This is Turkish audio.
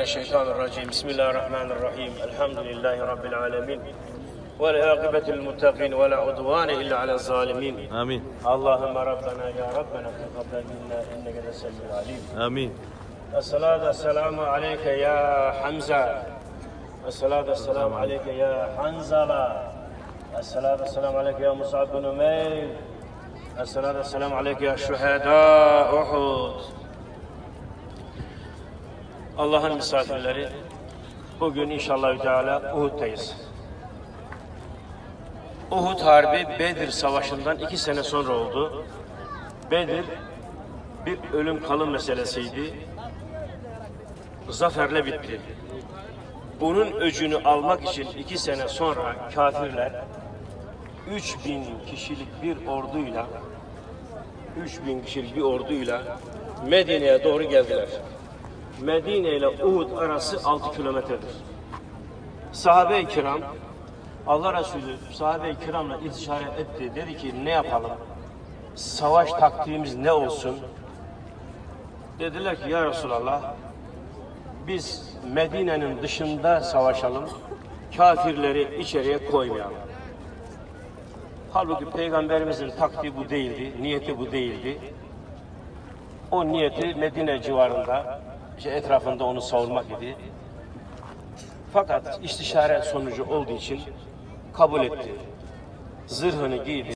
من الشيطان الرجيم. بسم الله الرحمن الرحيم. الحمد لله رب العالمين. والعاقبة للمتقين ولا عدوان إلا على الظالمين. Amin. اللهم ربنا يا ربنا تقبل منا إنك أنت السميع العليم. Amin. الصلاة والسلام عليك يا حمزة. الصلاة والسلام عليك يا حنزلة. الصلاة والسلام عليك يا مصعب بن عمير الصلاة والسلام عليك يا شهداء أحد. Allah'ın misafirleri bugün inşallah Teala Uhud'dayız. Uhud Harbi Bedir Savaşı'ndan iki sene sonra oldu. Bedir bir ölüm kalım meselesiydi. Zaferle bitti. Bunun öcünü almak için iki sene sonra kafirler 3000 kişilik bir orduyla 3000 kişilik bir orduyla Medine'ye doğru geldiler. Medine ile Uhud arası 6 kilometredir. Sahabe-i kiram Allah Resulü sahabe-i kiramla istişare etti. Dedi ki ne yapalım? Savaş taktiğimiz ne olsun? Dediler ki ya Resulallah biz Medine'nin dışında savaşalım. Kafirleri içeriye koymayalım. Halbuki Peygamberimizin taktiği bu değildi, niyeti bu değildi. O niyeti Medine civarında, işte etrafında onu savunmak idi. Fakat istişare sonucu olduğu için kabul etti. Zırhını giydi.